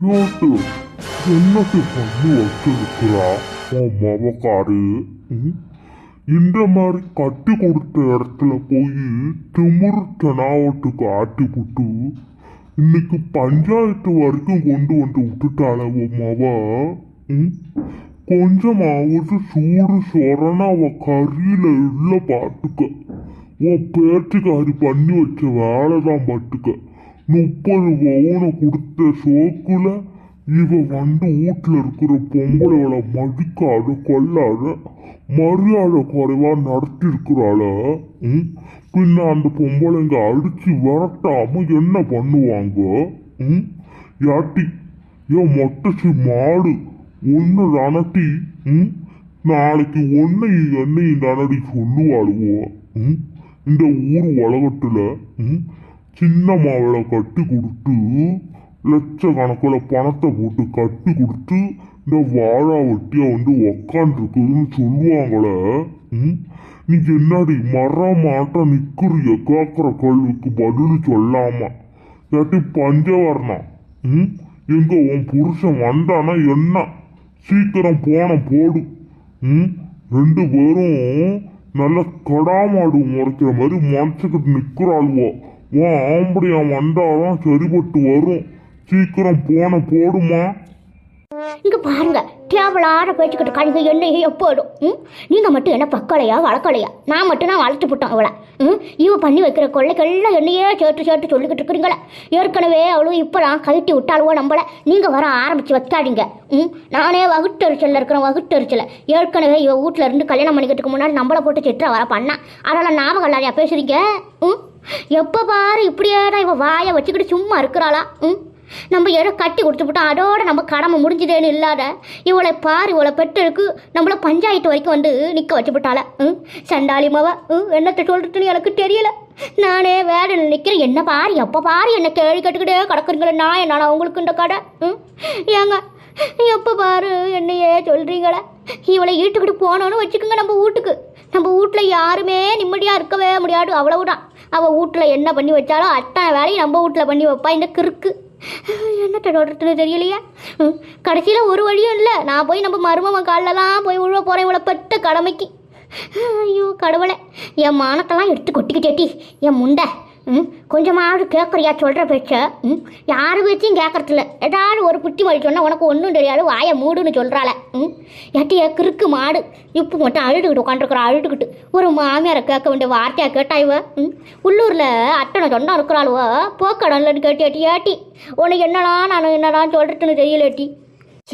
ஏட்டு என்னத்தை பண்ணி வச்சிருக்கிறா? உன் மவக்காரு? இந்த மாதிரி கட்டி கொடுத்த இடத்துல போய் திமிரு தெனாவட்டுக்கு ஆட்டி புட்டு இன்னைக்கு பஞ்சாயத்து வரைக்கும் கொண்டு வந்து விட்டுட்டாள உன் மவ? கொஞ்சமாவது சூடு சொரண அவ கறியில இல்ல பாட்டுக்க உன் பேச்சுக்காரி பண்ணி வச்ச வேலை தான் பட்டுக்க முப்பது பவுனை கொடுத்த சோக்குல இவ வந்து வீட்டில் இருக்கிற பொம்பளைகளை மதிக்காத கொள்ளாத மரியாதை குறைவா நடத்திருக்கிறாள பின்ன அந்த பொம்பளைங்க அடித்து விரட்டாம என்ன பண்ணுவாங்க ம்? யாட்டி ஏன் மொட்டச்சி மாடு ஒன்று ரணட்டி ம்? நாளைக்கு ஒன்னை என்னையும் தானடி சொல்லுவாளுவோ ம்? இந்த ஊர் உலகத்துல சின்ன மாவளை கட்டி கொடுத்து லட்சக்கணக்கில் பணத்தை போட்டு கட்டி கொடுத்து இந்த வாழா வெட்டியா வந்து உக்காந்துருக்குதுன்னு சொல்லுவாங்களே. ம்? நீ என்னடி மரம் மாட்ட நிக்கிறிய கேட்குற கல்விக்கு பதில் சொல்லாம. இல்லாட்டி பஞ்ச வரணும் ம்? எங்கே உன் புருஷன் வந்தானா என்ன? சீக்கிரம் போன போடு. ம்? ரெண்டு பேரும் நல்ல கடாமாடு முறைக்கிற மாதிரி மனசுக்கிட்டு நிற்கிறாள்வோ உன் ஆம்படியான் வந்தாதான் சரிபட்டு வரும். சீக்கிரம் போன போடுமா? இங்க பாருங்க தேவலாட பேச்சுக்கிட்டு கழுகு என்னையே எப்போடும் ம்? நீங்க மட்டும் என்ன பக்கலையா வளர்க்கலையா நான் மட்டும் நான் வளர்த்து விட்டோம் அவளை ம்? இவ பண்ணி வைக்கிற கொள்ளைக்கெல்லாம் என்னையே சேர்த்து சேர்த்து சொல்லிக்கிட்டு இருக்கிறீங்களே. ஏற்கனவே அவளும் இப்போ நான் கழட்டி விட்டாலுவோ நம்மள. நீங்க வர ஆரம்பிச்சு வைக்காதீங்க. ம்? நானே வகுட்டரிச்சல்ல இருக்கிறேன் வகுட்டரிச்சல ஏற்கனவே இவ வீட்ல இருந்து கல்யாணம் பண்ணிக்கிறதுக்கு முன்னாடி நம்மளை போட்டு சிற்ற வர பண்ணா. அதனால் ஞாபகம் இல்லாதையா பேசுறீங்க? ம்? எப்போ பாரு இப்படியே நான் இவன் வாயை வச்சுக்கிட்டு சும்மா இருக்கிறாளா ம்? நம்ம எதை கட்டி கொடுத்துட்டோம் அதோட நம்ம கடமை முடிஞ்சுதேன்னு இல்லாத இவளை பாரு இவளை பெற்றெடுக்கு நம்மள பஞ்சாயத்து வரைக்கும் வந்து நிற்க வச்சுவிட்டாள ம்? சண்டாளி மாவா ம்? என்னத்தை சொல்கிறதுன்னு எனக்கு தெரியல. நானே வேலையில் நிற்கிறேன் என்ன பாரு எப்போ பாரு என்ன கேள்வி கட்டுக்கிட்டே கிடக்குறீங்களே நான் என்ன உங்களுக்கு இந்த கடை ம்? ஏங்க எப்போ பாரு என்னையே சொல்கிறீங்களே இவளை ஈட்டுக்கிட்டு போனோன்னு வச்சுக்கோங்க நம்ம வீட்டுக்கு. நம்ம வீட்டில் யாருமே நிம்மதியாக இருக்கவே முடியாது அவ்வளவுதான். அவள் வீட்டில் என்ன பண்ணி வச்சாலும் அத்தனை வேலையும் நம்ம வீட்டில் பண்ணி வைப்பா இந்த கிறுக்கு. என்ன சொல்கிறதுன்னு தெரியலையே. கடைசியில் ஒரு வழியும் இல்லை. நான் போய் நம்ம மருமவன் காலில் தான் போய் உழுவ போகிறேன் இவ்வளோ பெத்த கடமைக்கு. ஐயோ கடவுளை. என் மானத்தெல்லாம் எடுத்து கொட்டிக்கிட்டேட்டி என் முண்டை. ம்? கொஞ்சமாவது கேட்குறியா சொல்கிற பேச்ச? ம்? யார் பேச்சையும் கேட்கறதில்ல ஏதாவது ஒரு புத்தி மொழி சொன்னால் உனக்கு ஒன்றும் தெரியாது வாயை மூடுன்னு சொல்கிறாள ம்? ஏட்டி கிறுக்கு மாடு. இப்போ மட்டும் அழுதுகிட்டு உட்காந்துருக்குறா அழுதுகிட்டு. ஒரு மாமியாரை கேட்க வேண்டிய வார்த்தையாக கேட்டா இவ? ம்? உள்ளூரில் அத்தனை சொன்னா இருக்கிறாளுவோ? போக்கடன்லன்னு கேட்டி ஏட்டி? உனக்கு என்னடா நான் என்னடா சொல்கிறதுன்னு தெரியலேட்டி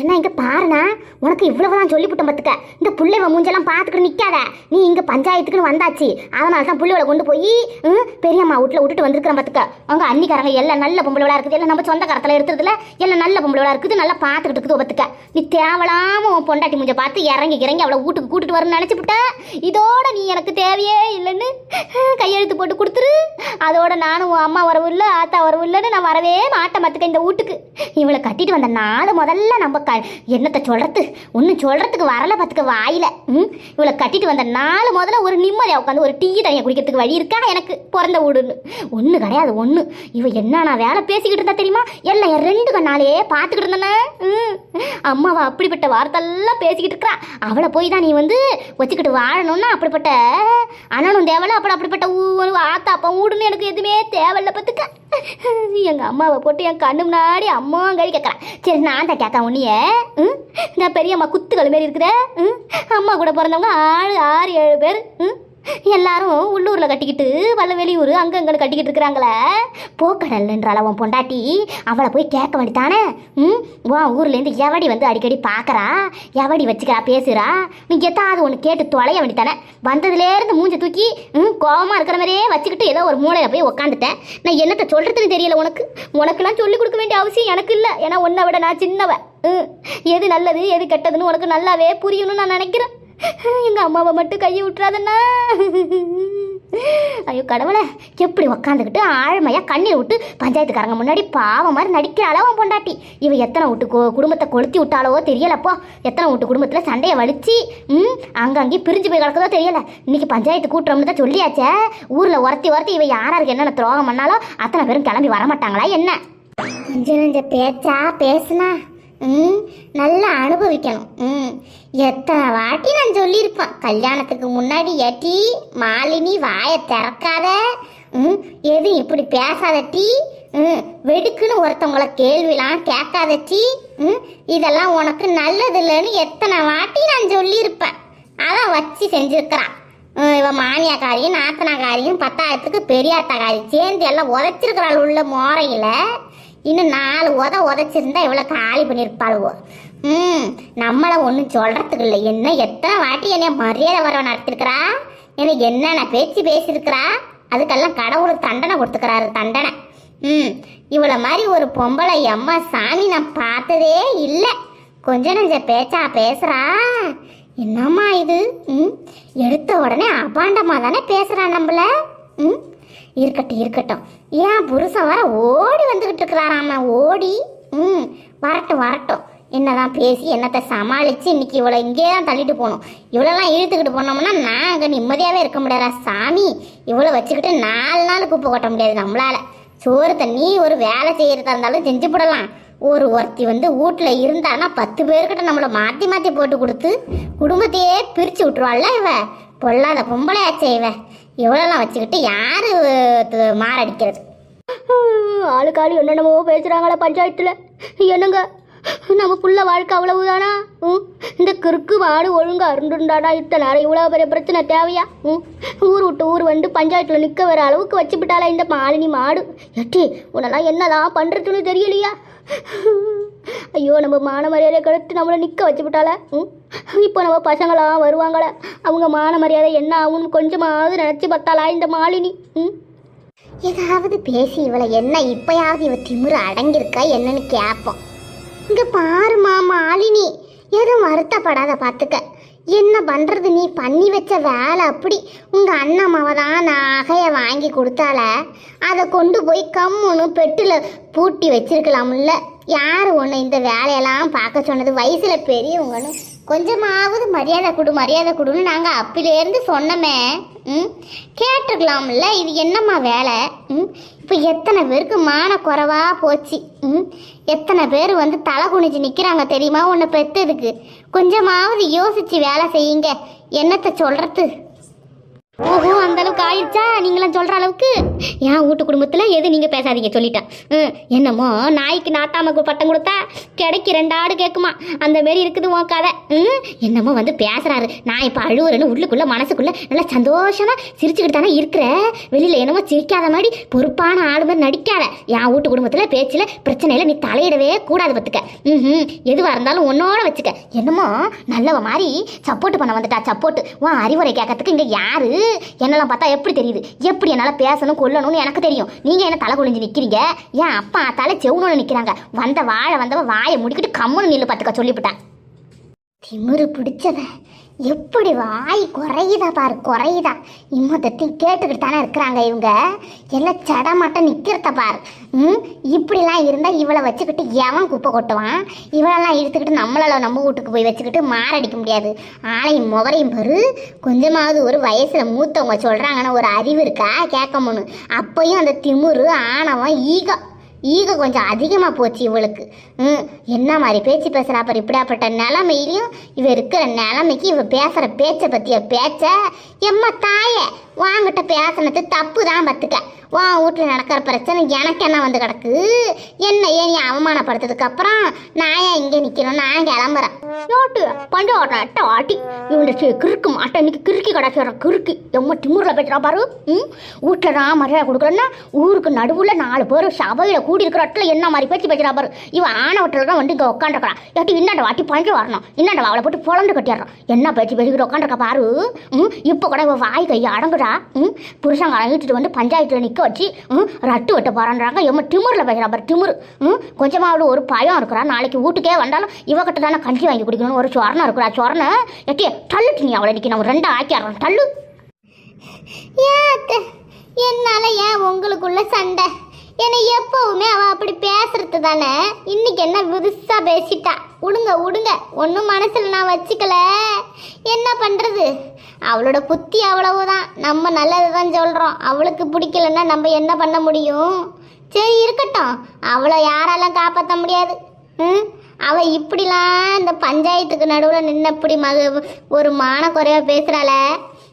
என்ன இங்க பாருண்ணா உனக்கு இவ்வளவுதான் சொல்லிவிட்டோம் பார்த்துக்க. இந்த புள்ளைவ மூஞ்செல்லாம் பார்த்துக்கிட்டு நிக்காத. நீ இங்கே பஞ்சாயத்துக்குன்னு வந்தாச்சு. அதனால தான் புள்ளைவளை கொண்டு போய் ம், பெரியம்மா வீட்டுல விட்டுட்டு வந்திருக்கிறேன் பார்த்துக்க. அவங்க அன்னிக்காரங்க எல்லாம் நல்ல பொம்பளைவளா இருக்குது. எல்லாம் நம்ம சொந்த கரத்துல இருக்கிறதுல எல்லாம் நல்ல பொம்பளைவளா இருக்குது. நல்லா பார்த்துக்கிட்டு இருக்குது பார்த்துக்க. நீ தேவலாம உன் பொண்டாட்டி மூஞ்ச பார்த்து இறங்கி இறங்கி அவளை வீட்டுக்கு கூட்டிட்டு வரணும்னு நினச்சிவிட்ட இதோட நீ எனக்கு தேவையே இல்லைன்னு கையெழுத்து போட்டு கொடுத்துரு. அதோட நானும் உன் அம்மா வரவும் இல்லை ஆத்தா வரவும் இல்லைன்னு நான் வரவே மாட்டேன் பார்த்துக்க இந்த வீட்டுக்கு. இவளை கட்டிட்டு வந்த நாள் முதல்ல நம்ம க என்னத்தை சொல்கிறது ஒன்றும் சொல்கிறதுக்கு வரல பார்த்துக்க வாயில். ம்? இவளை கட்டிட்டு வந்த நாள் முதல்ல ஒரு நிம்மதியாக உட்காந்து ஒரு டீ தனியாக குடிக்கிறதுக்கு வழி இருக்கா? எனக்கு பிறந்த வீடுன்னு ஒன்று கிடையாது ஒன்று இவ என்ன நான் வேலை பேசிக்கிட்டு இருந்தா தெரியுமா? எல்லாம் என் ரெண்டு கண்ணாலே பார்த்துக்கிட்டு இருந்தேனே ம். அம்மாவை அப்படிப்பட்ட வார்த்தையெல்லாம் பேசிக்கிட்டு இருக்கிறா அவளை போய் தான் நீ வந்து வச்சுக்கிட்டு வாழணும்னா அப்படிப்பட்ட அண்ணனும் தேவையில்ல அப்புறம் அப்படிப்பட்ட ஊ ஆத்தா அப்பா ஊடுன்னு எனக்கு எதுவுமே தேவையில்லை பார்த்துக்க எங்கள் அம்மாவை போட்டு என் கண்ணு முன்னாடி அம்மா கறி கேட்குறேன் சரி நான் தான் கேட்க உன்னைய. ம்? இந்த பெரியம்மா குத்துக்கள் மாரி இருக்குதே. ம்? அம்மா கூட பிறந்தவங்க ஆறு ஆறு ஏழு பேர். ம்? எல்லாரும் உள்ளூரில் கட்டிக்கிட்டு வல்ல வெளியூர் அங்கங்கே கட்டிக்கிட்டு இருக்கிறாங்களே. போக்கடல்ன்றாள் அவன் பொண்டாட்டி. அவளை போய் கேட்க வேண்டித்தானே ம்? உன் ஊர்லேருந்து எவடி வந்து அடிக்கடி பார்க்குறா எவடி வச்சுக்கிறா பேசுகிறா நீ எதாவது ஒன்று கேட்டு தொலைய வேண்டித்தானே வந்ததுலேருந்து மூஞ்ச தூக்கி ம் கோவமாக இருக்கிற மாதிரியே வச்சுக்கிட்டு ஏதோ ஒரு மூளையில் போய் உக்காந்துட்டேன். நான் என்னத்தை சொல்கிறதுன்னு தெரியல உனக்கு. உனக்கெல்லாம் சொல்லிக் கொடுக்க வேண்டிய அவசியம் எனக்கு இல்லை. ஏன்னா உன்னை விட நான் சின்னவன் ம்? எது நல்லது எது கெட்டதுன்னு உனக்கு நல்லாவே புரியணும்னு நான் நினைக்கிறேன். எங்கள் அம்மாவை மட்டும் கையை விட்டுறாதண்ணா. ஐயோ கடவுளை எப்படி உக்காந்துக்கிட்டு ஆழமையாக கண்ணீர் விட்டு பஞ்சாயத்துக்காரங்க முன்னாடி பாவம் மாதிரி நடிக்கிறாளோ அவன் பொண்டாட்டி? இவ எத்தனை விட்டு குடும்பத்தை கொளுத்தி விட்டாலோ தெரியலப்போ. எத்தனை விட்டு குடும்பத்தில் சண்டையை வலிச்சு ம் அங்கங்கே பிரிஞ்சு போய் கிடக்குதோ தெரியல. இன்னைக்கு பஞ்சாயத்து கூட்டுறோம்னு தான் சொல்லியாச்சே. ஊரில் உரத்தி உரத்தி இவ யாராருக்கு என்னென்ன துரோகம் பண்ணாலோ அத்தனை பேரும் கிளம்பி வரமாட்டாங்களா என்ன? கொஞ்சம் பேச்சா பேசுனா. ம் நல்லா அனுபவிக்கணும். ம் எத்தனை வாட்டி நான் சொல்லியிருப்பேன். கல்யாணத்துக்கு முன்னாடி ஏட்டி மாலினி வாயை திறக்காத. ம் எது இப்படி பேசாத டீ. ம் வெடுக்குன்னு ஒருத்தவங்கள கேள்விலாம் கேட்காத டீ. ம் இதெல்லாம் உனக்கு நல்லது இல்லைன்னு எத்தனை வாட்டி நான் சொல்லியிருப்பேன். அதான் வச்சு செஞ்சுருக்கிறான். இவன் இவ மானியாக்காரியும் நாத்தனாக்காரியும் பத்தாயிரத்துக்கு பெரியாத்தாக்காரி சேர்ந்து எல்லாம் உதச்சிருக்கிறாள் உள்ள மோரையில். இன்னும் நாலு உத உதச்சிருந்தா இவ்வளோ காலி பண்ணியிருப்பாளுவோ. ம் நம்மளை ஒன்றும் சொல்கிறதுக்கு இல்லை. என்ன எத்தனை வாட்டி என்னை மரியாதை வர நடத்திருக்கிறா? எனக்கு என்னென்ன பேச்சு பேசியிருக்கிறா? அதுக்கெல்லாம் கடவுள் தண்டனை கொடுத்துக்கிறாரு தண்டனை. ம் இவ்வளோ மாதிரி ஒரு பொம்பளை அம்மா சாமி நான் பார்த்ததே இல்லை. கொஞ்ச நஞ்ச பேச்சா பேசுகிறா என்னம்மா இது? ம் எடுத்த உடனே அபாண்டமாக தானே பேசுகிறான் நம்மள? ம் இருக்கட்டும் இருக்கட்டும். ஏன் புருஷன் வர ஓடி வந்துக்கிட்டு இருக்கிறாராம ஓடி? ம் வரட்டும் வரட்டும். என்னதான் பேசி என்னத்தை சமாளித்து இன்னைக்கு இவளை இங்கே தான் தள்ளிட்டு போகணும். இவ்வளோலாம் இழுத்துக்கிட்டு போனோம்னா நான் அங்கே நிம்மதியாகவே இருக்க முடியாதா? சாமி இவ்வளோ வச்சுக்கிட்டு நாலு நாள் குப்பை கொட்ட முடியாது நம்மளால. சோறு தண்ணி ஒரு வேலை செய்கிறதா இருந்தாலும் செஞ்சு போடலாம். ஒரு ஒருத்தி வந்து வீட்டில் இருந்தான்னா பத்து பேர்கிட்ட நம்மளை மாற்றி மாற்றி போட்டு கொடுத்து குடும்பத்தையே பிரித்து விட்ருவாள்ல இவ? பொல்லாத பொம்பளையாச்சே இவ. இவ்வளோலாம் வச்சுக்கிட்டு யார் மாரடிக்கிறது? ஆளுக்காளி என்னென்னமோ பேசுகிறாங்களா பஞ்சாயத்தில். என்னங்க? நம்ம புள்ள வாழ்க்கை அவ்வளவுதானா? ம்? இந்த கிறுக்கு மாடு ஒழுங்கா இருந்துட்டாடா இத்தனை நேரம் இவ்வளோ பெரிய பிரச்சனை தேவையா? ம்? ஊர் விட்டு ஊர் வந்து பஞ்சாயத்தில் நிற்க வர அளவுக்கு வச்சுவிட்டாளா இந்த மாலினி மாடு. எட்டி உன்னெல்லாம் என்னதான் பண்ணுறதுன்னு தெரியலையா? ஐயோ நம்ம மான மரியாதை கெடுத்து நம்மளை நிற்க வச்சு விட்டால ம்? இப்போ நம்ம பசங்களாம் வருவாங்களே அவங்க மான மரியாதை என்ன ஆகும்னு கொஞ்சமாவது நினச்சி பார்த்தாளா இந்த மாலினி? ம்? ஏதாவது பேசி இவளை என்ன இப்பயாவது இவ திமிரு அடங்கியிருக்கா என்னன்னு கேட்போம். இங்க பாருமா மாலினி எதுவும் வருத்தப்படாத பார்த்துக்க என்ன பண்றது நீ பண்ணி வச்ச வேலை அப்படி. உங்க அண்ணம்மாவை தான் நகையை வாங்கி கொடுத்தால அதை கொண்டு போய் கம்முன்னு பெட்டில் பூட்டி வச்சிருக்கலாம்ல. யார் உன்னை இந்த வேலையெல்லாம் பார்க்க சொன்னது? வயசில் பெரியவங்கன்னு கொஞ்சமாவது மரியாதை கொடு மரியாதை கொடுன்னு நாங்கள் அப்பிலேருந்து சொன்னோமே. ம்? கேட்டிருக்கலாம்ல இது என்னம்மா வேலை? ம்? இப்போ எத்தனை பேருக்கு மான போச்சு? ம்? எத்தனை பேர் வந்து தலை குனிஞ்சு நிற்கிறாங்க தெரியுமா உன்னை பெற்றதுக்கு கொஞ்சமாவது யோசித்து வேலை செய்யுங்க. என்னத்தை சொல்கிறது ஓஹோ அந்த அளவுக்கு ஆயிடுச்சா? நீங்களாம் சொல்ற அளவுக்கு? என் வீட்டு குடும்பத்துல எது நீங்க பேசாதீங்க சொல்லிட்டேன் ம், என்னமோ நாய்க்கு நாட்டாமக்கு பட்டம் கொடுத்தா கிடைக்கு ரெண்டு ஆடு கேட்குமா அந்த மாரி இருக்குது உன் கதை. ம், என்னமோ வந்து பேசுறாரு. நான் இப்ப அழுவுறேன்னு உள்ளுக்குள்ள மனசுக்குள்ள நல்லா சந்தோஷமா சிரிச்சுக்கிட்டு தானே இருக்கிற. வெளியில என்னமோ சிரிக்காத மாதிரி பொறுப்பான ஆளு மாதிரி நடிக்காத. என் வீட்டு குடும்பத்துல பேச்சுல பிரச்சனையில நீ தலையிடவே கூடாது பத்துக்க. ம் எதுவா இருந்தாலும் உன்னோட வச்சுக்க. என்னமோ நல்லவ மாதிரி சப்போர்ட் பண்ண வந்துட்டா சப்போர்ட். உன் அறிவுரை கேட்கறதுக்கு இங்க யாரு என்னெல்லாம் பார்த்தா எப்படி தெரியுது? எப்படி என்னால பேசணும் கொல்லணும்னு எனக்கு தெரியும். நீங்க என்ன தலை குழிஞ்சு நிற்கிறீங்க என் அப்பா தலை செவுணும்னு நிக்கிறாங்க. வந்த வாழை வந்தவ வாயை முடிக்கிட்டு கம்முன்னு நில்லு பார்த்துக்க சொல்லிவிட்டேன். திமுரு பிடிச்சத. எப்படி வாய் குறையுதா பாரு குறையுதா. இம்மொத்தத்தையும் கேட்டுக்கிட்டு தானே இருக்கிறாங்க இவங்க. எல்லாம் சடமாட்டம் நிற்கிறத பாரு. ம்? இப்படிலாம் இருந்தால் இவளை வச்சுக்கிட்டு எவன் குப்பை கொட்டுவான்? இவளெல்லாம் இழுத்துக்கிட்டு நம்மளால நம்ம வீட்டுக்கு போய் வச்சுக்கிட்டு மாரடிக்க முடியாது. ஆளையும் முகரையும் பாரு. கொஞ்சமாவது ஒரு வயசில் மூத்தவங்க சொல்கிறாங்கன்னு ஒரு அறிவு இருக்கா? கேட்கமுன்னு அப்பையும் அந்த திமுரு ஆணவம் ஈகம் ஈக கொஞ்சம் அதிகமாக போச்சு இவளுக்கு. ம் என்ன மாதிரி பேச்சு பேசுகிறா அப்புறம் இப்படியாப்பட்ட நிலமையிலையும் இவ இருக்கிற நிலமைக்கு இவ பேசுகிற பேச்சை பற்றிய பேச்ச? எம்மா தாயே வாங்கிட்ட பேசினது தப்பு தான் பார்த்துக்க. உன் வீட்டில் நடக்கிற பிரச்சனை எனக்கு என்ன வந்து கிடக்கு? என்ன ஏன் நீ அவமானப்படுத்ததுக்கு அப்புறம் நான் ஏன் இங்கே நிற்கணும் நான் கிளம்புறேன். நோட்டு பண்டு அட்டை ஆட்டி. இவன் கிறுக்கு மாட்டை இன்னைக்கு கிறுக்கி கிடச்சிடுற கிறுக்கு. எம்ம திமுறில் பேசுகிறா பாரு ம்? வீட்டில் நான் மரியாதை கொடுக்குறேன்னா ஊருக்கு நடுவில் நாலு பேர் சபையில் கூடி இருக்கிற இடத்துல என்ன மாதிரி பேச்சு பேசுகிறா பாரு. இவன் ஆணவட்டில் தான் வந்து இங்கே உட்காந்துருக்கிறான் ஏட்டி இன்னாண்ட வாட்டி பஞ்சு வரணும். இன்னாண்ட அவளை போட்டு புலந்து கட்டிடுறான் என்ன பேச்சு பேசிக்கிட்டு உட்காந்துருக்கா பாரு ம்? இப்போ கூட இவன் வாய் கையை அடங்குடா ம் புருஷங்க இழுத்துட்டு வந்து பஞ்சாயத்தில் நிற்க வச்சு ம் ரட்டு வெட்ட போகிறான்றாங்க எம்ம டிமுரில் பேசுகிறா பாரு டிமுரு ம் கொஞ்சமாவது ஒரு பயம் இருக்கிறா நாளைக்கு வீட்டுக்கே வந்தாலும் இவகிட்ட தானே கஞ்சி வாங்கி குடிக்கணும் ஒரு சொரணம் இருக்கிறா சொரணை எட்டி தள்ளுட்டு நீ அவளை நிற்க நம்ம ரெண்டா ஆக்கிடுறோம் தள்ளு. ஏன் என்னால ஏன் உங்களுக்குள்ள சண்டை? என்னை எப்பவுமே அவள் அப்படி பேசுறது தானே இன்னைக்கு என்ன புதுசா பேசிட்டா? விடுங்க விடுங்க ஒன்றும் மனசில் நான் வச்சுக்கல. என்ன பண்ணுறது அவளோட புத்தி அவ்வளவுதான். நம்ம நல்லது தான் சொல்கிறோம் அவளுக்கு பிடிக்கலன்னா நம்ம என்ன பண்ண முடியும்? சரி இருக்கட்டும். அவளை யாராலாம் காப்பாற்ற முடியாது. ம்? அவள் இப்படிலாம் இந்த பஞ்சாயத்துக்கு நடுவில் நின்று இப்படி மக ஒரு மான குறைவா பேசுகிறாள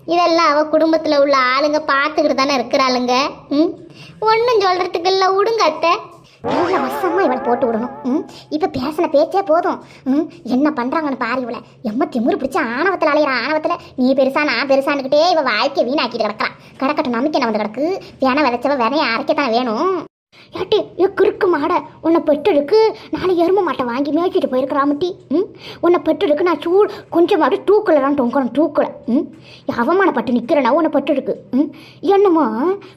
இதெல்லாம் அவள் குடும்பத்தில் உள்ள ஆளுங்க பார்த்துக்கிட்டு தானே இருக்கிறாளுங்க. ம்? ஒன்றும் சொல்கிறதுக்கு இல்லை. விடுங்க அத்தை. எவ்வளோ வருஷமா இவளை போட்டு விடணும். ம் இப்போ பேசின பேச்சே போதும். ம் என்ன பண்ணுறாங்கன்னு பாரு இவளை. எம்ம திமுரு பிடிச்ச ஆணவத்தில் அலையிற ஆணவத்தில் நீ பெருசா நான் பெருசான்னுக்கிட்டே இவள் வாழ்க்கையை வீணாக்கிட்டு கிடக்கிறான் கிடக்கட்டும் நம்பிக்கை நம்ம கிடக்கு? வேணை விதைச்சவ விதைய அரைக்கத்தான் வேணும். ஏட்டி ஏ குறுக்கு மாட உன்னை பெற்றெடுக்கு நாளை எரும மாட்டை வாங்கி மேய்ச்சிட்டு போயிருக்கிறாமட்டி ம்? உன்னை பெற்றெடுக்கு நான் சூ கொஞ்சம் அப்படி தூக்கில் தான் தொங்கணும் தூக்கில். ம்? அவமானப்பட்டு நிற்கிறனா உன்னை பெற்றெடுக்கு? ம்? என்னமோ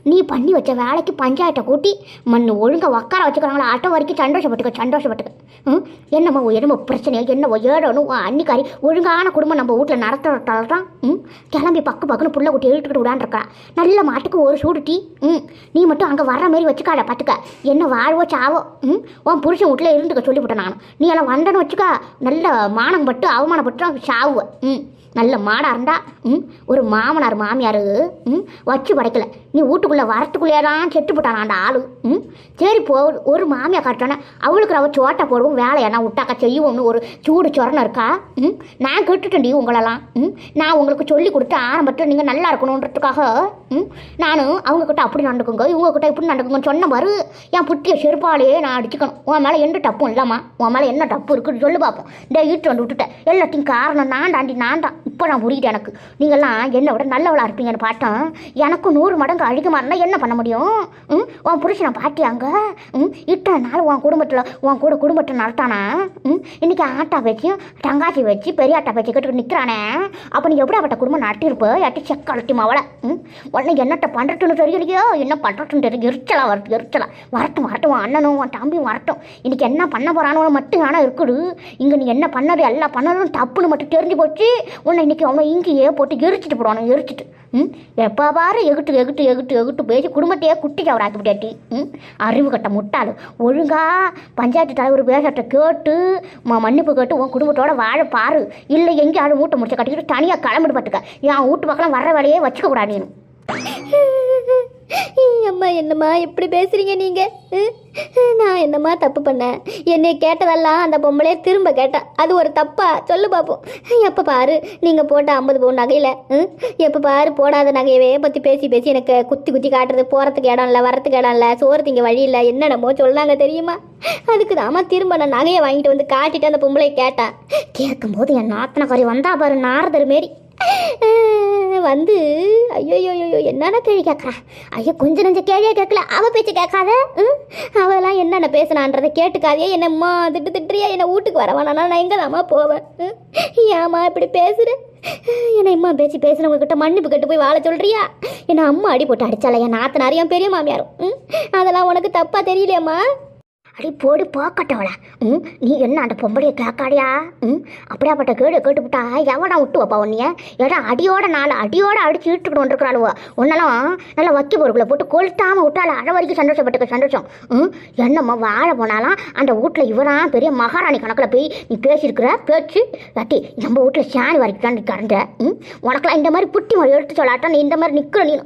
நீ பண்ணி வச்ச வேலைக்கு பஞ்சாயத்தை கூட்டி மண் ஒழுங்காக உக்கார வச்சுக்கிறாங்களா ஆட்டோ வரைக்கும் சந்தோஷப்பட்டுக்க சந்தோஷப்பட்டுக்க. ம்? என்னம்மா என்னமோ பிரச்சனையோ என்னவோ ஏடணும் அன்னிக்காரி ஒழுங்கான குடும்பம் நம்ம வீட்டில் நடத்துறதால தான் ம்? கிளம்பி பக்கு பக்குன்னு புள்ள குட்டி இழுத்துக்கிட்டு விடான்ருக்கா நல்ல மாட்டுக்கு ஒரு சூடு டீ ம்? நீ மட்டும் அங்கே வர்ற மாதிரி வச்சுக்காத பார்த்துக்க. என்ன வாழ்வோ சாவோ? ம்? உன் புருஷன் வீட்டில் இருந்துக்க சொல்லிவிட்டேன் நான். நீ எல்லாம் வந்தேன்னு வச்சுக்கா நல்ல மானம் பட்டு அவமானப்பட்டு சாவுவ. ம்? நல்ல மாடாக இருந்தா ம்? ஒரு மாமனார் மாமியார் ம்? வச்சு படைக்கலை. நீ வீட்டுக்குள்ளே வரத்துக்குள்ளே தான் செத்து போட்டான் அந்த ஆள்? ம்? சரி போ ஒரு மாமியார் காட்டானே அவளுக்கு அவள் சோட்டை போடுவோம் வேலையை நான் விட்டாக்கா செய்வோம்னு ஒரு சூடு சொரணம் இருக்கா? ம்? நான் கேட்டுட்டேன்டி உங்களெல்லாம். ம்? நான் உங்களுக்கு சொல்லி கொடுத்து ஆரம்பத்தில் நீங்கள் நல்லா இருக்கணுன்றதுக்காக ம்? நானும் அவங்கக்கிட்ட அப்படி நடந்துக்குங்க இவங்கக்கிட்ட இப்படி நடந்துக்குங்கன்னு சொன்ன மாதிரி என் புட்டிய செருப்பாலேயே நான் அடிச்சுக்கணும். உன் மேலே எந்த தப்பும் இல்லைம்மா. உன் மேலே என்ன தப்பு இருக்குன்னு சொல்லி பார்ப்போம் இந்த ஈட்டு வந்து விட்டுட்டேன் எல்லாத்தையும் காரணம் நான் தாண்டி நான் தான் இப்போ நான் புரியுது எனக்கு. நீங்கள்லாம் என்னை விட நல்லவளா இருப்பீங்கன்னு பார்த்தேன் எனக்கும் நூறு மடங்கு அதிகமாக இருந்தால் என்ன பண்ண முடியும்? ம்? உன் புருஷனை பாட்டியாங்க ம்? இத்தனை நாள் உன் குடும்பத்தில் உன் கூட குடும்பத்தை நடத்தானா? ம்? இன்றைக்கி ஆட்டா வச்சு தங்காச்சி வச்சு பெரிய ஆட்டா வச்சு கட்டுக்கு நிற்கிறானே அப்போ நீ எப்படியாப்பட்ட குடும்பம் நடத்திருப்ப எட்டி செக் அழுத்தி மாவளை ம்? உடனே என்னட்ட பண்ணுறதுன்னு தெரியலையோ? என்ன பண்ணுறதுன்னு தெரியும் எரிச்சலா வரட்டும் எரிச்சலா. வரட்டும் வரட்டும் உன் அண்ணனும் உன் தம்பியும் வரட்டும். இன்றைக்கி என்ன பண்ண போகிறானோ மட்டும் ஆனால் இருக்குது. இங்கே நீ என்ன பண்ணது எல்லாம் பண்ணதும் தப்புன்னு மட்டும் தெரிஞ்சு போச்சு. உன்னை இன்னைக்கு அவன் இங்கேயே போட்டு எரிச்சிட்டு போடுவானு எரிச்சிட்டு. ம்? எப்போ பாரு எகிட்டு எகிட்டு எகிட்டு எகிட்டு பேசி குடும்பத்தையே குட்டி சவராக்கி விட்டாட்டி ம்? அறிவு கட்ட முட்டாள். ஒழுங்கா பஞ்சாயத்து தலைவர் பேசட்ட கேட்டு ம- மன்னிப்பு கேட்டு உன் குடும்பத்தோட வாழ பாரு. இல்லை எங்கேயாவது மூட்டை முடிச்ச கட்டிக்கிட்டு தனியாக கிளம்பிட்டு பார்த்துக்க. என் வீட்டு பக்கம் வர்ற வேலையே வச்சுக்க கூடாது அம்மா என்னம்மா எப்படி பேசுறீங்க நீங்க? ம்? நான் என்னம்மா தப்பு பண்ணேன்? என்னை கேட்டதெல்லாம் அந்த பொம்பளையே திரும்ப கேட்டேன் அது ஒரு தப்பா? சொல்லு பார்ப்போம் எப்போ பாரு நீங்கள் போட்ட ஐம்பது பவுன் நகையில் எப்போ பாரு போடாத நகையவே பற்றி பேசி பேசி எனக்கு குத்தி குத்தி காட்டுறது போகிறதுக்கு இடம் இல்லை வரத்துக்கு இடம் இல்லை சோறு திங்க வழி இல்லை என்னென்னமோ சொன்னாங்க தெரியுமா? அதுக்கு தாம்மா திரும்ப நான் நகையை வாங்கிட்டு வந்து காட்டிட்டு அந்த பொம்பளையை கேட்டேன் கேட்கும்போது என் நாத்தனக்காரி வந்தா பாரு நாரதர் மாரி. வந்து ஐயோ ஐயோ என்னென்ன கேள்வி கேட்குறா ஐயோ கொஞ்சம் நஞ்ச கேள்வியே கேட்கல. அவ பேச்சு கேட்காத ம்? அவெல்லாம் என்னென்ன பேசுனான்றதை கேட்டுக்காதே. என்னம்மா திட்டு திட்டுறியா? என்னை வீட்டுக்கு வர வேணாம் நான் எங்கதாம்மா போவேன்? ஏம்மா இப்படி பேசுகிற என்னை அம்மா பேச்சு பேசுனவங்க மன்னிப்பு கட்டு போய் வாழ சொல்கிறியா என்னை அம்மா அடி போட்டு அடிச்சால என் நாத்தனாரையும் பெரிய மாமியாரும். ம்? அதெல்லாம் உனக்கு தப்பாக தெரியலையம்மா. அடி போடு போக்கட்டவள ம் நீ என்ன அந்த பொம்பளையை கேட்காடியா ம் அப்படியாப்பட்ட கேடு கேட்டுவிட்டா எவனா விட்டு வைப்பா உன்னைய? ஏடா அடியோட நாலு அடியோட அடிச்சு இழுத்துக்கிட்டு வந்துருக்கிறாளுவோ. உன்னெல்லாம் நல்லா வக்கி பொறுப்பில் போட்டு கொளுத்தாமல் விட்டால அழ வரைக்கும் சந்தோஷப்பட்டுக்க சந்தோஷம். ம் என்னம்மா வாழ போனாலும்? அந்த வீட்டில் இவதான் பெரிய மகாராணி கணக்கில் போய் நீ பேசியிருக்கிற? பேச்சு? கட்டி நம்ம வீட்டில் சாணி வரைக்கும் தான் நீ கறந்த ம் உனக்கெல்லாம் இந்த மாதிரி புட்டி மொழி எடுத்து சொல்லாட்டா? நீ இந்த மாதிரி நிற்கிற நீ.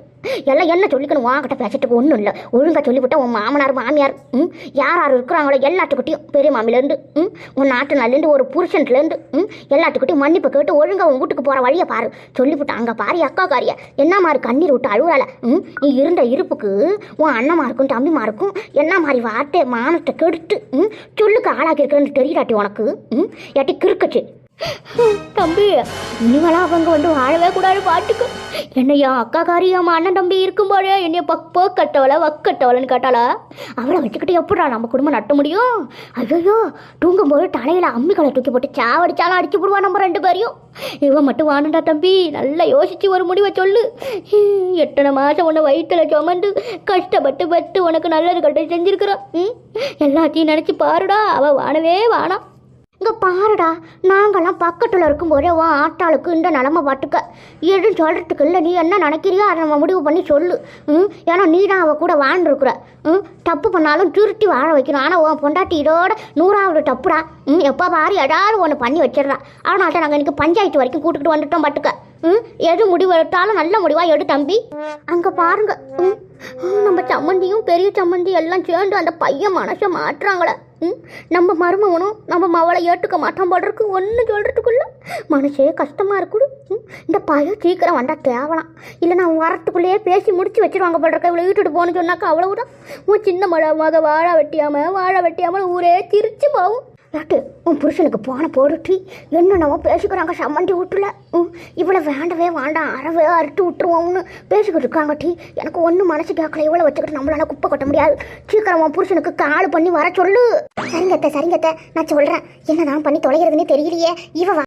எல்லாம் என்ன சொல்லிக்கணும்? வாங்கிட்ட பேசிட்டு ஒன்றும் இல்லை. ஒழுங்காக சொல்லிவிட்டா உன் மாமனார் மாமியார் ம்? யார் யார் இருக்கிறாங்களோ எல்லாத்துக்கிட்டையும் பெரிய மாமிலேருந்து ம்? உன் நாட்டு நாள்லேருந்து ஒரு புருஷன்லேருந்து ம்? எல்லாத்துக்கிட்டையும் மன்னிப்பு கேட்டு ஒழுங்காக உன் வீட்டுக்கு போகிற வழியை பாரு. சொல்லிவிட்டு அங்கே பாரு அக்கா காரிய. என்ன மாதிரி கண்ணீர் விட்டு அழுகுறால ம்? நீ இருந்த இருப்புக்கு உன் அண்ணமா இருக்கும் தம்பிமா இருக்கும் என்ன மாதிரி வார்த்தை மானத்தை கெடுத்து ம்? சொல்லுக்கு ஆளாக்கி இருக்கிறேன்னு தெரியலாட்டி உனக்கு ம்? ஏட்டி கிறுக்கச்சு. தம்பி இனிமேலாம் அவங்க வந்து வாழவே கூடாது பாட்டுக்கு. என்னையா அக்கா காரியம் அண்ணன் தம்பி இருக்கும்போதே என்னைய பக் போக்கட்டவளை வக்கட்டவளன்னு கேட்டாளா? அவளை வச்சுக்கிட்டு எப்படா நம்ம குடும்பம் நட்ட முடியும்? ஐயோ தூங்கும்போது தலையில் அம்மிகளை தூக்கி போட்டு சாவடிச்சாலும் அடிச்சு போடுவா நம்ம ரெண்டு பேரையும். இவன் மட்டும் வாணுண்டா தம்பி நல்லா யோசிச்சு ஒரு முடிவை சொல்லு. எத்தனை மாதம் உன்னை வயிற்றுல சுமந்து கஷ்டப்பட்டு பட்டு உனக்கு நல்லது கட்ட செஞ்சிருக்கிறான் எல்லாத்தையும் நினச்சி பாருடா அவள் வானவே வானாம் இங்கே பாருடா நாங்கள்லாம் பக்கத்தில் இருக்கும்போதே உன் ஆட்டாளுக்கு இந்த நிலமை பாட்டுக்க எதுவும் சொல்கிறதுக்கு இல்லை நீ என்ன நினைக்கிறியோ அதை நம்ம முடிவு பண்ணி சொல்லு. ம்? ஏன்னா நீ தான் அவள் கூட வாழ்ந்துருக்குற. ம்? தப்பு பண்ணாலும் திருட்டி வாழ வைக்கணும். ஆனால் உன் பொண்டாட்டி இதோட நூறாவது தப்புடா. ம்? எப்போ பாரு ஏதாவது ஒன்று பண்ணி வச்சிடறா. அதனால தான் நாங்கள் இன்றைக்கி பஞ்சாயத்து வரைக்கும் கூட்டுக்கிட்டு வந்துட்டோம் பாட்டுக்க ம்? எது முடிவு எடுத்தாலும் நல்ல முடிவாக எடு தம்பி. அங்கே பாருங்க. ம்? ம், நம்ம சம்மந்தியும் பெரிய சம்மந்தி எல்லாம் சேர்ந்து அந்த பையன் மனசை மாற்றுறாங்களே. ம்? நம்ம மருமகனும் நம்ம மவளை ஏற்றுக்க மாட்டான் போடுறதுக்கு இருக்கு. ஒன்று சொல்கிறதுக்குள்ள மனசே கஷ்டமாக இருக்குது ம், இந்த பையன் சீக்கிரம் வந்தால் தேவலாம் இல்லை நான் வரத்துக்குள்ளேயே பேசி முடிச்சு வச்சுருவாங்க போல இருக்க? இவ்வளோ வீட்டுட்டு போகணும்னு சொன்னாக்கா அவ்வளவுதான். உன் சின்ன மழை மக வாழை வெட்டியாமல் வாழை வெட்டியாமல் ஊரே சிரிச்சு போகும். ஏட்டு உன் புருஷனுக்கு போன போடுட்டி என்னென்னவோ பேசிக்கிறாங்க? சம்மந்தி விட்டுல ம் இவ்வளோ வேண்டவே வேண்டாம். அறவே அறுத்து விட்டுருவோம்னு பேசிக்கிட்டு இருக்காங்க டி. எனக்கு ஒன்றும் மனசு கேட்கல. இவ்வளோ வச்சுக்கிட்டு நம்மளால குப்பை கொட்ட முடியாது. சீக்கிரம் உன் புருஷனுக்கு கால் பண்ணி வர சொல்லு. சரிங்கத்த சரிங்கத்த நான் சொல்கிறேன் என்னதான் பண்ணி தொலைகிறதுன்னு தெரியலையே. இவ